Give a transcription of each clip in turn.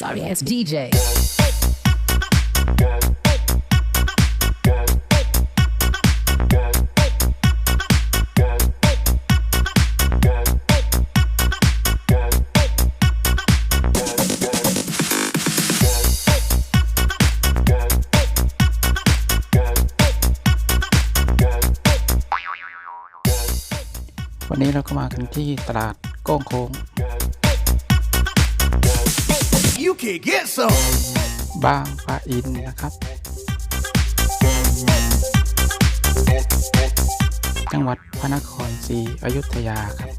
Sorry ass DJ. วันนี้เราก็มากันที่ตลาดโก้งโค้ง You can get some. บางปะอินนะครับ จังหวัดพระนครศรีอยุธยาครับ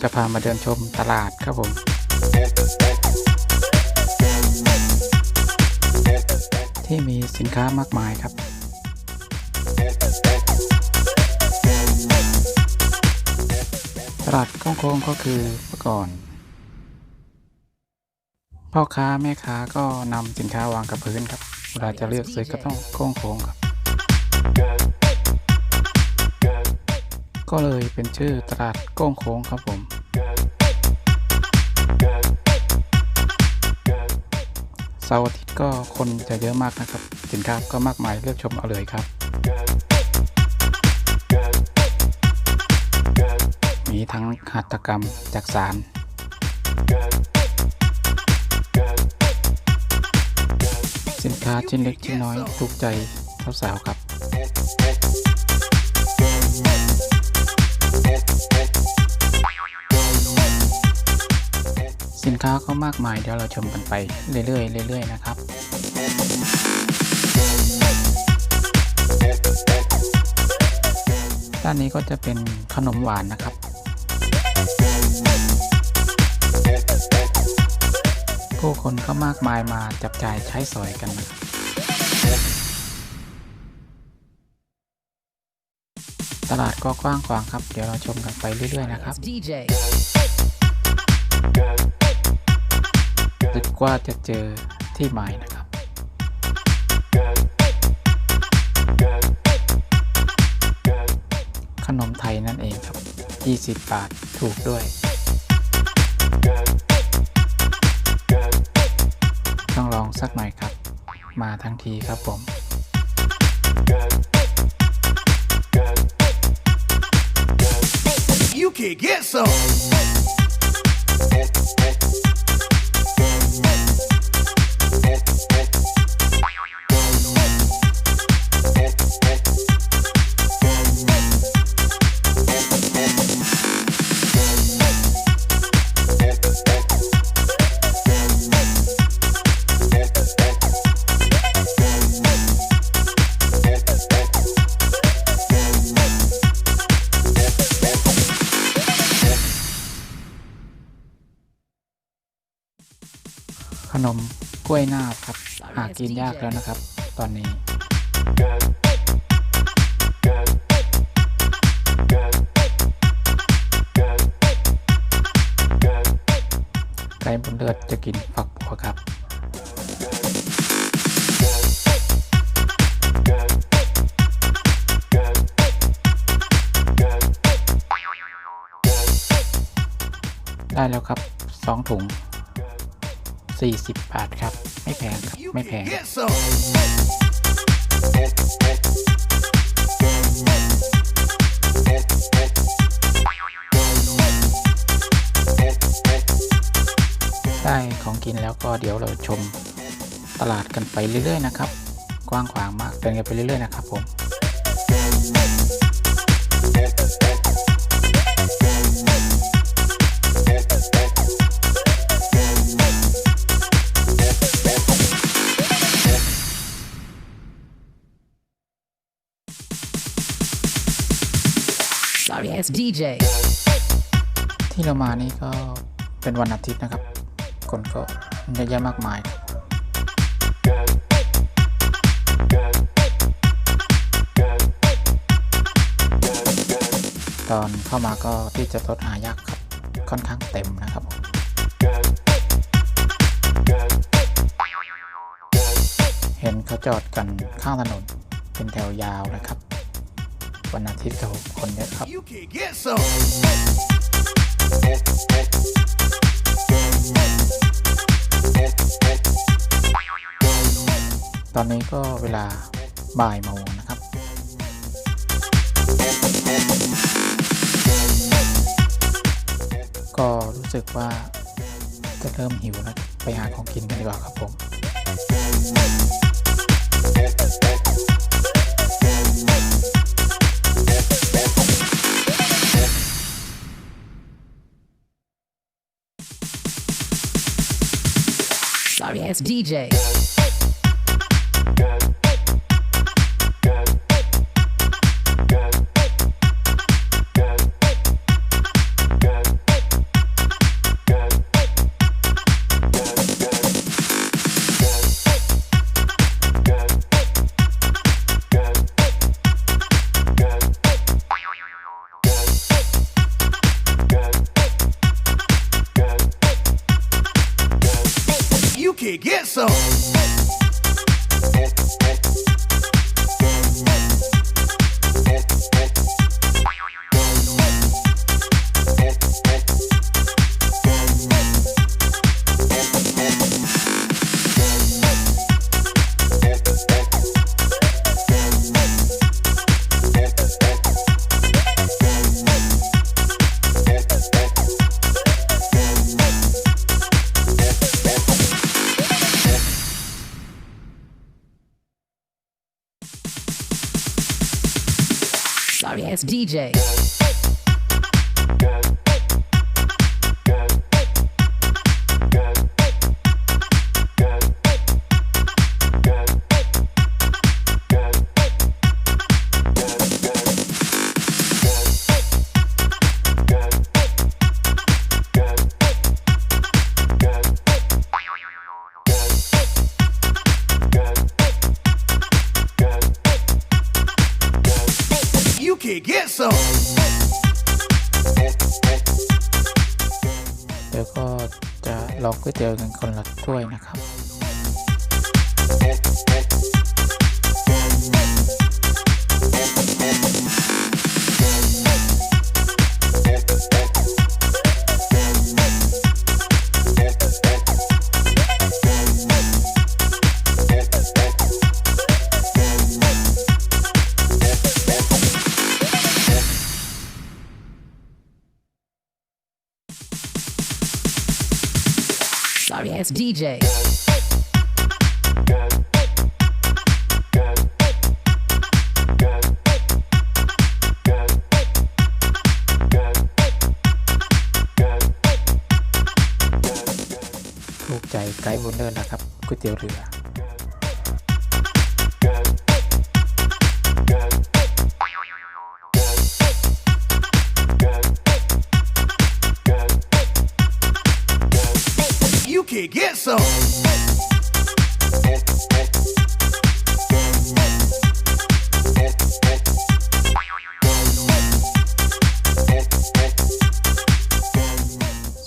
จะพามาเดินชมตลาดครับผมที่มีสินค้ามากมายครับ ตลาดโค้งๆก็คือเมื่อก่อน พ่อค้าแม่ค้าก็นำสินค้าวางกับพื้นครับเวลาจะเลือกซื้อก็ต้องโค้งๆครับ ก็เลยเป็นชื่อตลาดโก้งโค้งครับผม เสาร์อาทิตย์ก็คนจะเยอะมากนะครับ สินค้าก็มากมายเลือกชมเอาเลยครับ ทั้งหัตถกรรมจากสารสินค้าชิ้นเล็กชิ้นน้อยถูกใจสาวๆครับสินค้าก็มากมายเดี๋ยวเราชมกันไปเรื่อยๆเรื่อยๆนะครับด้านนี้ก็จะเป็นขนมหวานนะครับ ผู้คนก็มากมายมาจับจ่ายใช้สอยกันนะครับตลาดก็กว้างขวางครับ เดี๋ยวเราชมกันไปเรื่อยๆนะครับ Ass DJ. รู้สึกว่าจะเจอที่หมายนะครับ ขนมไทยนั่นเองครับ 20 บาทถูกด้วย องสักหน่อยครับ มาทั้งทีครับผม นมกล้วยนาครับ หากินยากแล้วนะครับ ตอนนี้ไก่บนเลือดจะกินฝักบัวครับได้แล้วครับ 2 ถุง 40 บาทครับ ไม่แพงครับ You ไม่แพ can ง get some. ได้ของกินแล้วก็เดี๋ยวเราชมตลาดกันไปเรื่อยๆนะครับ กว้างขวางมากเดินกันไปเรื่อยๆนะครับผม Sorry ass DJ. ที่เรามานี่ก็เป็นวันอาทิตย์นะครับ คนก็เยอะแยะมากมายตอนเข้ามาก็ที่จะทดหายากครับค่อนข้างเต็มนะครับผมเห็นเขาจอดกันข้างถนนเป็นแถวยาวนะครับ วันอาทิตย์เขาคนเยอะครับ You can get some. ตอนนี้ก็เวลาบ่ายโมงนะครับ ก็รู้สึกว่าจะเริ่มหิวแล้วไปหาของกินกันดีกว่าครับผม Sorry ass DJ. DJ. เดี๋ยวก็จะลองก๋วยเตี๋ยวกันคนละถ้วยนะครับ Sorry ass DJ. Sorry ถูกใจไกด์บนเดินนะครับก๋วยเตี๋ยวเรือ so..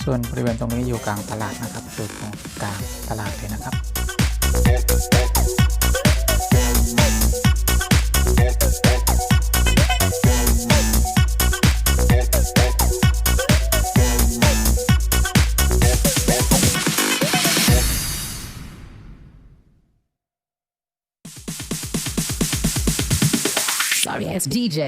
ส่วนบริเวณตรงนี้อยู่กลางตลาดนะครับอยู่ตรงกลางตลาดเลยนะครับ as DJ.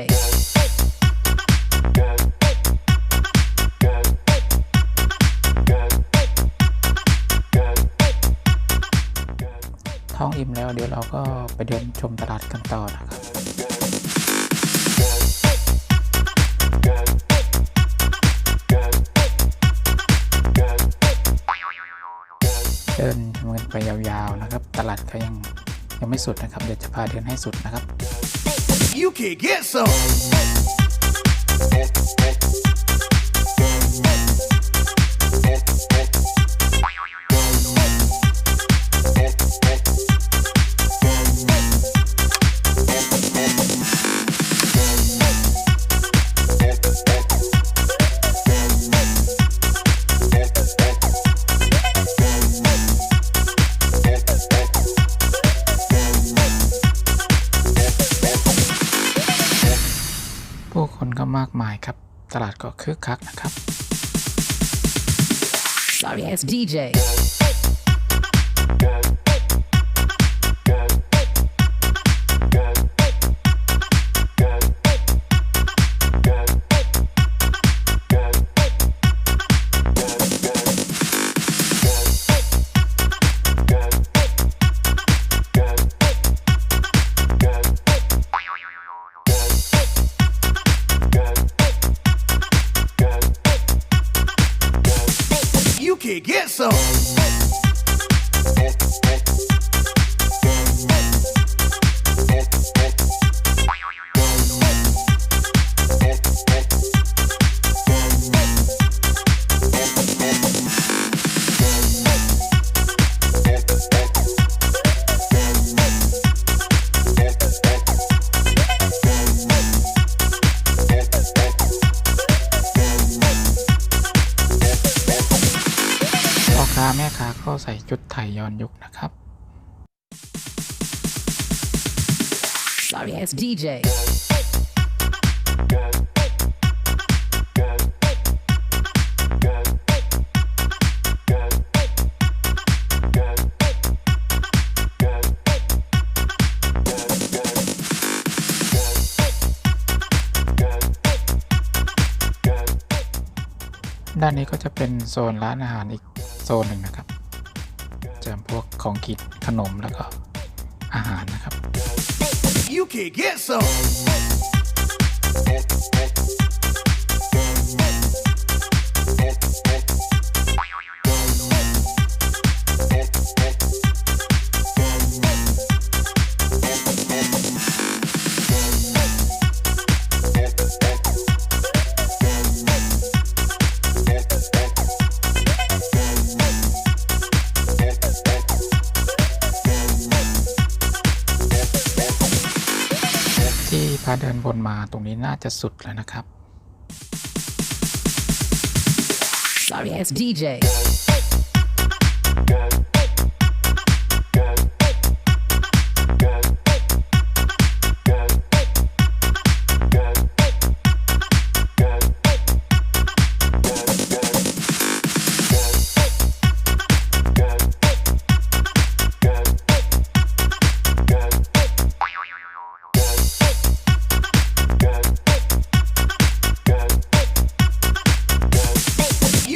ท้องอิ่มแล้วเดี๋ยวเราก็ไปเดินชมตลาดกันต่อนะครับเดินมกันไปยาวๆนะครับ ตลาดก็ยังยังไม่สุดนะครับ เดี๋ยวจะพาเดินให้สุดนะครับ You can get some. คึกคักนะครับ Sorry it's DJ You can get some.. ใส่ชุดไทยย้อนยุคนะครับ Sorry ass DJ.. ด้านนี้ก็จะเป็นโซนร้านอาหารอีกโซนหนึ่งนะครับ จะพวกของกินขนมแล้วก็อาหารนะครับ You can get some.. ที่ น่าจะสุดแล้วนะครับ Sorry it's DJ.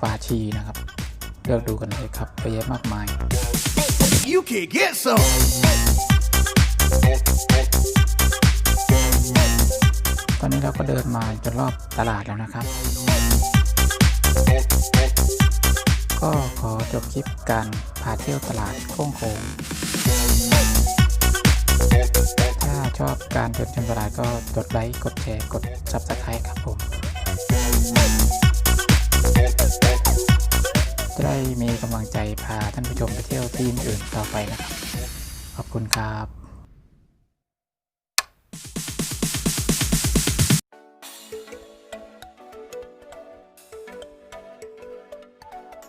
ฝาชีนะครับ เลือกดูกันเลยครับเยอะแยะมากมาย You can get some. ตอนนี้เราก็เดินมาจนรอบตลาดแล้วนะครับ ก็ขอจบคลิปการพาเที่ยวตลาดโค้งโค้งถ้าชอบการเดินชมตลาดก็กดไลค์ กดแชร์ กด Subscribe ครับผม จะได้มีกำลังใจพาท่านผู้ชมไปเที่ยวที่อื่นต่อไปนะครับ ขอบคุณครับ